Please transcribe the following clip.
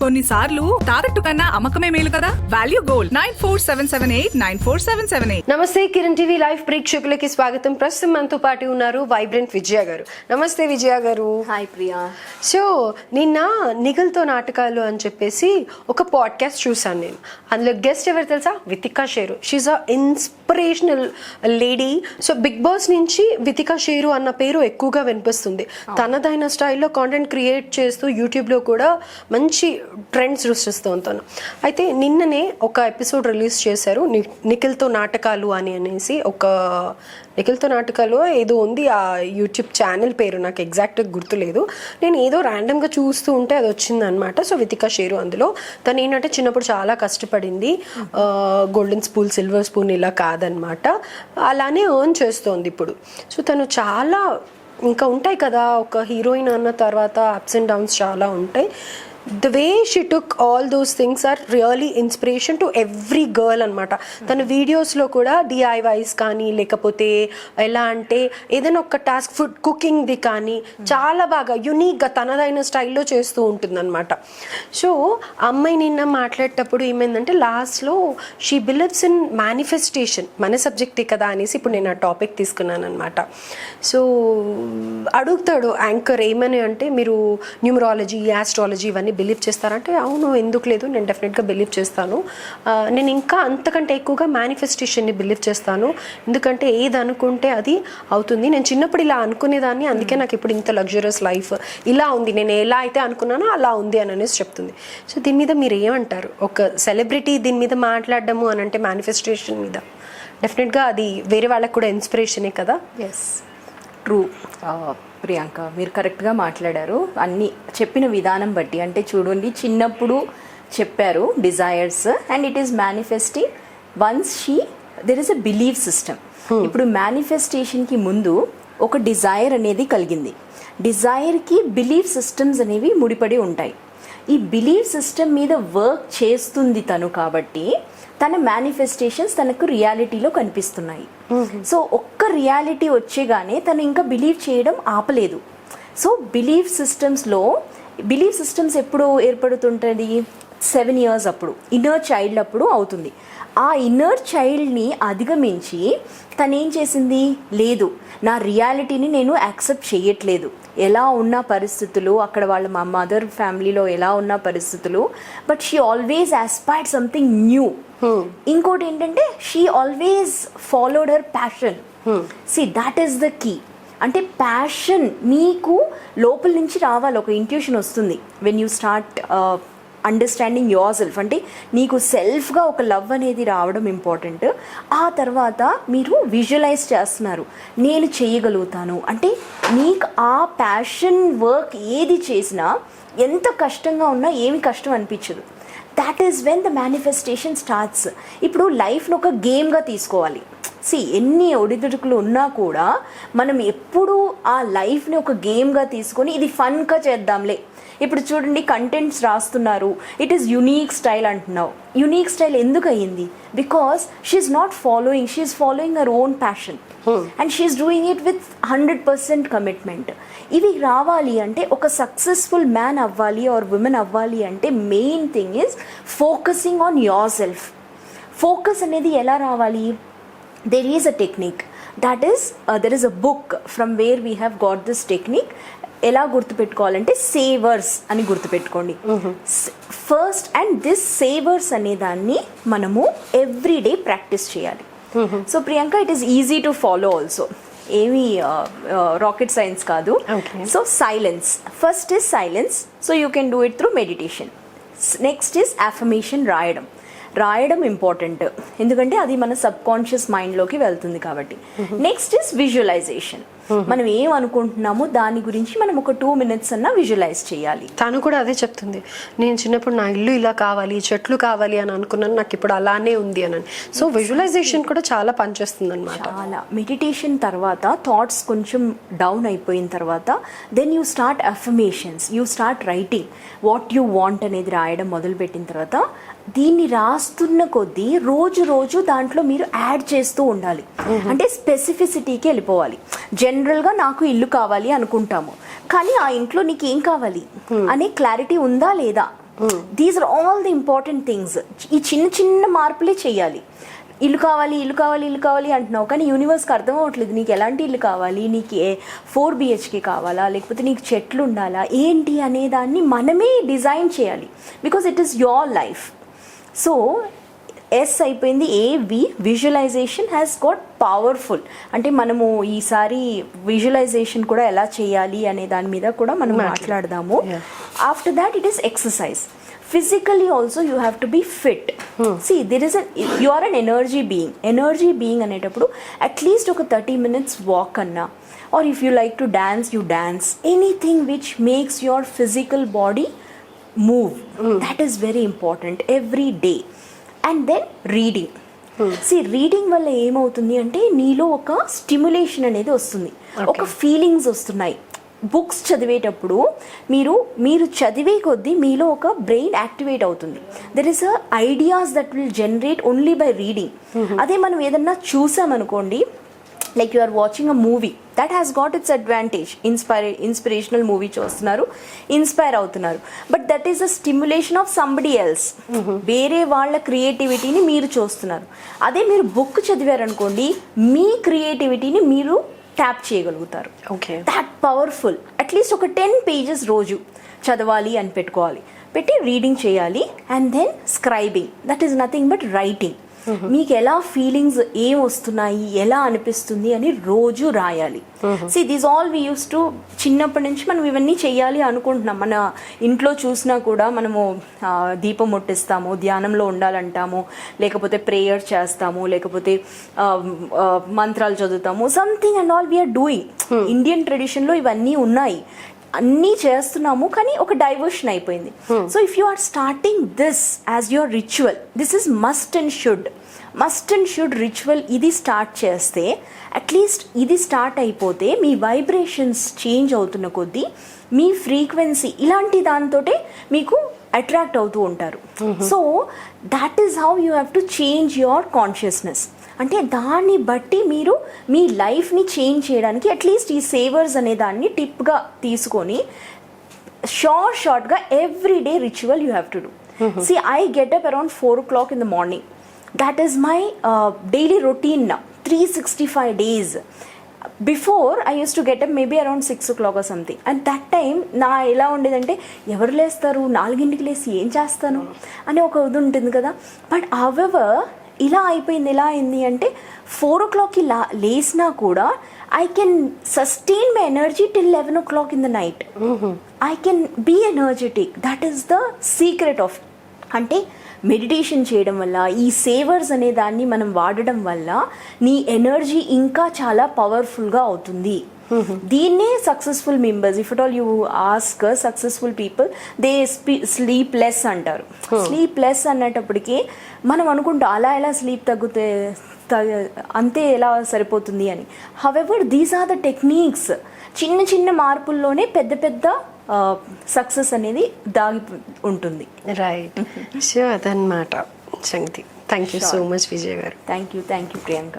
కొన్నిసార్లు తాకట్టు కన్నా అమ్మకమే మేలు కదా? Value gold nine four seven seven eight nine four seven seven eight నమస్తే కిరణ్ టీవీ లైవ్ ప్రేక్షకులకి స్వాగతం. ప్రస్తుతం మనతో పాటు ఉన్నారు వైబ్రెంట్ విజయ గారు. నమస్తే విజయ గారు. హాయ్ ప్రియా. సో నిన్న నిగల్తో నాటకాలు అని చెప్పేసి ఒక పాడ్కాస్ట్ చూసాను నేను. అందులో గెస్ట్ ఎవరు తెలుసా? Vithika Sheru. She's a inspirational lady so Bigg Boss నుంచి వితికా షేరు అన్న పేరు ఎక్కువగా వినిపిస్తుంది. తనదైన స్టైల్లో కాంటెంట్ క్రియేట్ చేస్తూ యూట్యూబ్లో కూడా మంచి ట్రెండ్ సృష్టిస్తూ ఉంటాను అయితే నిన్ననే ఒక ఎపిసోడ్ రిలీజ్ చేశారు. ని- నిఖిల్తో నాటకాలు అని అనేసి ఒక నిఖిల్తో నాటకాలు ఏదో ఉంది. ఆ యూట్యూబ్ ఛానల్ పేరు నాకు ఎగ్జాక్ట్గా గుర్తులేదు. నేను ఏదో ర్యాండమ్గా చూస్తూ ఉంటే అది వచ్చింది అనమాట సో వితికా షేరు అందులో. తను ఏంటంటే చిన్నప్పుడు చాలా కష్టపడింది. గోల్డెన్ స్పూన్ సిల్వర్ స్పూన్ ఇలా కాదనమాట అలానే ఎర్న్ చేస్తోంది ఇప్పుడు. సో తను చాలా ఇంకా ఉంటాయి కదా. ఒక హీరోయిన్ అన్న తర్వాత అప్స్ అండ్ డౌన్స్ చాలా ఉంటాయి. The way she took all those things are really inspiration to every girl అనమాట తన వీడియోస్లో కూడా డిఐవైస్ కానీ లేకపోతే ఎలా అంటే ఏదైనా ఒక టాస్క్ ఫుడ్ కుకింగ్ది కానీ చాలా బాగా యునీక్గా తనదైన స్టైల్లో చేస్తూ ఉంటుందన్నమాట. సో అమ్మాయి నిన్న మాట్లాడేటప్పుడు ఏమైందంటే లాస్ట్లో షీ బిలీవ్స్ ఇన్ మేనిఫెస్టేషన్ మన సబ్జెక్టే కదా అనేసి ఇప్పుడు నేను ఆ టాపిక్ తీసుకున్నాను అనమాట సో అడుగుతాడు యాంకర్ ఏమని అంటే మీరు న్యూమరాలజీ యాస్ట్రాలజీ ఇవన్నీ బిలీవ్ చేస్తారంటే అవును ఎందుకు లేదు నేను డెఫినెట్గా బిలీవ్ చేస్తాను. నేను ఇంకా అంతకంటే ఎక్కువగా మేనిఫెస్టేషన్ని బిలీవ్ చేస్తాను. ఎందుకంటే ఏది అనుకుంటే అది అవుతుంది. నేను చిన్నప్పుడు ఇలా అనుకునేదాన్ని అందుకే నాకు ఇప్పుడు ఇంత లగ్జరియస్ లైఫ్ ఇలా ఉంది. నేను ఎలా అయితే అనుకున్నానో అలా ఉంది అని అనేసి చెప్తుంది. సో దీని మీద మీరు ఏమంటారు? ఒక సెలబ్రిటీ దీని మీద మాట్లాడడము అని అంటే మేనిఫెస్టేషన్ మీద? డెఫినెట్గా అది వేరే వాళ్ళకి కూడా ఇన్స్పిరేషనే కదా? ఎస్ ట్రూ ప్రియాంక మీరు కరెక్ట్గా మాట్లాడారు. అన్ని చెప్పిన విధానం బట్టి అంటే చూడండి చిన్నప్పుడు చెప్పారు desires and it is manifesting once she there is a belief system ఇప్పుడు మేనిఫెస్టేషన్కి ముందు ఒక డిజైర్ అనేది కలిగింది. డిజైర్కి బిలీవ్ సిస్టమ్స్ అనేవి ముడిపడి ఉంటాయి. ఈ బిలీవ్ సిస్టమ్ మీద వర్క్ చేస్తుంది తను కాబట్టి తన మేనిఫెస్టేషన్స్ తనకు రియాలిటీలో కనిపిస్తున్నాయి. సో ఒక్క రియాలిటీ వచ్చేగానే తను ఇంకా బిలీవ్ చేయడం ఆపలేదు. సో బిలీవ్ సిస్టమ్స్లో బిలీవ్ సిస్టమ్స్ ఎప్పుడు ఏర్పడుతుంటుంది? సెవెన్ ఇయర్స్ అప్పుడు ఇన్నర్ చైల్డ్ అప్పుడు అవుతుంది. ఆ ఇన్నర్ చైల్డ్ని అధిగమించి తనేం చేసింది? లేదు. నా రియాలిటీని నేను యాక్సెప్ట్ చేయట్లేదు. ఎలా ఉన్న పరిస్థితులు అక్కడ వాళ్ళ మా మదర్ ఫ్యామిలీలో ఎలా ఉన్న పరిస్థితులు but she always aspired something new ఇంకోటి ఏంటంటే she always followed her passion see that is the key అంటే ప్యాషన్ మీకు లోపల నుంచి రావాలి ఒక ఇంట్యూషన్ వస్తుంది. When you start understanding yourself అంటే నీకు సెల్ఫ్గా ఒక లవ్ అనేది రావడం ఇంపార్టెంట్ ఆ తర్వాత మీరు విజువలైజ్ చేస్తున్నారు. నేను చేయగలుగుతాను. అంటే నీకు ఆ ప్యాషన్ వర్క్ ఏది చేసినా ఎంత కష్టంగా ఉన్నా ఏమి కష్టం అనిపించదు. That is when the manifestation starts ఇప్పుడు లైఫ్ను ఒక గేమ్గా తీసుకోవాలి. సి ఎన్ని ఒడిదుడుకులు ఉన్నా కూడా మనం ఎప్పుడు ఆ లైఫ్ని ఒక గేమ్గా తీసుకొని ఇది ఫన్గా చేద్దాంలే. ఇప్పుడు చూడండి కంటెంట్స్ రాస్తున్నారు. ఇట్ ఈస్ యునీక్ స్టైల్ అంటున్నావు. యునీక్ స్టైల్ ఎందుకు అయ్యింది? Because she's not following she's following her own passion and she's doing it with hundred percent commitment ఇవి రావాలి అంటే ఒక సక్సెస్ఫుల్ మ్యాన్ అవ్వాలి ఆర్ ఉమెన్ అవ్వాలి అంటే main thing is focusing on yourself focus అనేది ఎలా రావాలి? There is a technique that is there is a book from where we have got this technique ఎలా గుర్తుపెట్టుకోవాలంటే సేవర్స్ అని గుర్తుపెట్టుకోండి. ఫస్ట్ అండ్ దిస్ సేవర్స్ అనే దాన్ని మనము ఎవ్రీ డే ప్రాక్టీస్ చేయాలి so Priyanka it is easy to follow also ఏమీ rocket science కాదు. So silence first is silence so you can do it through meditation next is affirmation రాయడం. రాయడం important. ఎందుకంటే అది మన సబ్ కాన్షియస్ మైండ్లోకి వెళ్తుంది కాబట్టి. Next is visualization. మనం ఏం అనుకుంటున్నామో దాని గురించి మనం ఒక టూ మినిట్స్ అన్న విజువలైజ్ చేయాలి. తను కూడా అదే చెప్తుంది. నేను చిన్నప్పుడు నా ఇల్లు ఇలా కావాలి చెట్లు కావాలి అని అనుకున్నాను. నాకు ఇప్పుడు అలానే ఉంది అని. సో విజువలైజేషన్ కూడా చాలా పనిచేస్తుంది అనమాట చాలా. మెడిటేషన్ తర్వాత థాట్స్ కొంచెం డౌన్ అయిపోయిన తర్వాత then you start affirmations you start writing what you want అనేది రాయడం మొదలుపెట్టిన తర్వాత దీన్ని రాస్తున్న కొద్దీ రోజు రోజు దాంట్లో మీరు యాడ్ చేస్తూ ఉండాలి. అంటే స్పెసిఫిసిటీకి వెళ్ళిపోవాలి. జనరల్గా నాకు ఇల్లు కావాలి అనుకుంటాము. కానీ ఆ ఇంట్లో నీకు ఏం కావాలి? అనే క్లారిటీ ఉందా లేదా? These are all the important things ఈ చిన్న చిన్న మార్పులే చేయాలి. ఇల్లు కావాలి ఇల్లు కావాలి ఇల్లు కావాలి అంటున్నావు. కానీ యూనివర్స్కి అర్థం అవ్వట్లేదు. నీకు ఎలాంటి ఇల్లు కావాలి? నీకు ఏ ఫోర్ బిహెచ్కే కావాలా? లేకపోతే నీకు చెట్లు ఉండాలా? ఏంటి అనే దాన్ని మనమే డిజైన్ చేయాలి. Because it is your life so yes అయిపోయింది ఏ వి విజువలైజేషన్ హ్యాస్ గాట్ పవర్ఫుల్ అంటే మనము ఈసారి విజువలైజేషన్ కూడా ఎలా చేయాలి అనే దాని మీద కూడా మనం మాట్లాడదాము. After that it is exercise physically also you have to be fit see there is you are an energy being energy being అనేటప్పుడు అట్లీస్ట్ ఒక థర్టీ మినిట్స్ వాక్ అన్నా. Or if you like to dance you dance anything which makes your physical body move that is very important every day and then reading see reading వల్ల ఏమవుతుంది అంటే నీలో ఒక stimulation అనేది వస్తుంది. ఒక ఫీలింగ్స్ వస్తున్నాయి. బుక్స్ చదివేటప్పుడు మీరు మీరు చదివే కొద్దీ మీలో ఒక బ్రెయిన్ యాక్టివేట్ అవుతుంది. There is a ideas that will generate only by reading అదే మనం ఏదన్నా చూసామనుకోండి like you are watching a movie that has got its advantage inspire inspirational movie చూస్తున్నారు. ఇన్స్పైర్ అవుతున్నారు. But that is a stimulation of somebody else వేరే వాళ్ళ క్రియేటివిటీని మీరు చూస్తున్నారు. అదే మీరు బుక్ చదివారనుకోండి మీ క్రియేటివిటీని మీరు ట్యాప్ చేయగలుగుతారు. Okay that powerful at least ఒక టెన్ పేజెస్ రోజు చదవాలి అని పెట్టుకోవాలి. పెట్టి రీడింగ్ చేయాలి and then scribing that is nothing but writing మీకు ఎలా ఫీలింగ్స్ ఏం వస్తున్నాయి ఎలా అనిపిస్తుంది అని రోజు రాయాలి. See these all we use to చిన్నప్పటి నుంచి మనం ఇవన్నీ చేయాలి అనుకుంటున్నాం. మన ఇంట్లో చూసినా కూడా మనము దీపం ముట్టిస్తాము ధ్యానంలో ఉండాలంటాము లేకపోతే ప్రేయర్ చేస్తాము లేకపోతే మంత్రాలు చదువుతాము something and all we are doing Indian ట్రెడిషన్లో ఇవన్నీ ఉన్నాయి. అన్నీ చేస్తున్నాము కానీ ఒక డైవర్షన్ అయిపోయింది. So if you are starting this as your ritual this is must and should must and should ritual ఇది స్టార్ట్ చేస్తే అట్లీస్ట్ ఇది స్టార్ట్ అయిపోతే మీ వైబ్రేషన్స్ చేంజ్ అవుతున్న కొద్దీ మీ ఫ్రీక్వెన్సీ ఇలాంటి దాంతోటే మీకు అట్రాక్ట్ అవుతూ ఉంటారు. So that is how you have to change your consciousness అంటే దాన్ని బట్టి మీరు మీ లైఫ్ని చేంజ్ చేయడానికి అట్లీస్ట్ ఈ సేవర్స్ అనే దాన్ని టిప్గా తీసుకొని షార్ట్ షార్ట్గా every day ritual you have to do see I get up around four o'clock in the morning that is my daily routine three sixty five days before I use to get up maybe around six o'clock something and that time నా ఎలా ఉండేదంటే ఎవరు లేస్తారు? నాలుగింటికి లేసి ఏం చేస్తాను? అని ఒక ఇది ఉంటుంది కదా. బట్ అవెవర్ ఇలా అయిపోయింది ఎలా అయింది అంటే ఫోర్ ఓ క్లాక్కి లా లేసినా కూడా I can sustain my energy till eleven o'clock in the night I can be energetic that is the secret of అంటే మెడిటేషన్ చేయడం వల్ల ఈ సేవర్స్ అనే దాన్ని మనం వాడడం వల్ల నీ ఎనర్జీ ఇంకా చాలా పవర్ఫుల్గా అవుతుంది. దీన్నే successful members if it all you ask successful people they sleep less అంటారు. స్లీప్ లెస్ అన్నటప్పటికి మనం అనుకుంటాం అలా ఎలా స్లీప్ తగ్గుతే అంతే ఎలా సరిపోతుంది అని. However these are the techniques చిన్న చిన్న మార్పుల్లోనే పెద్ద పెద్ద సక్సెస్ అనేది దాగి ఉంటుంది. రైట్ సో అదనమాట సంగతి. Thank you so much Vijay garu. Thank you thank you Priyanka.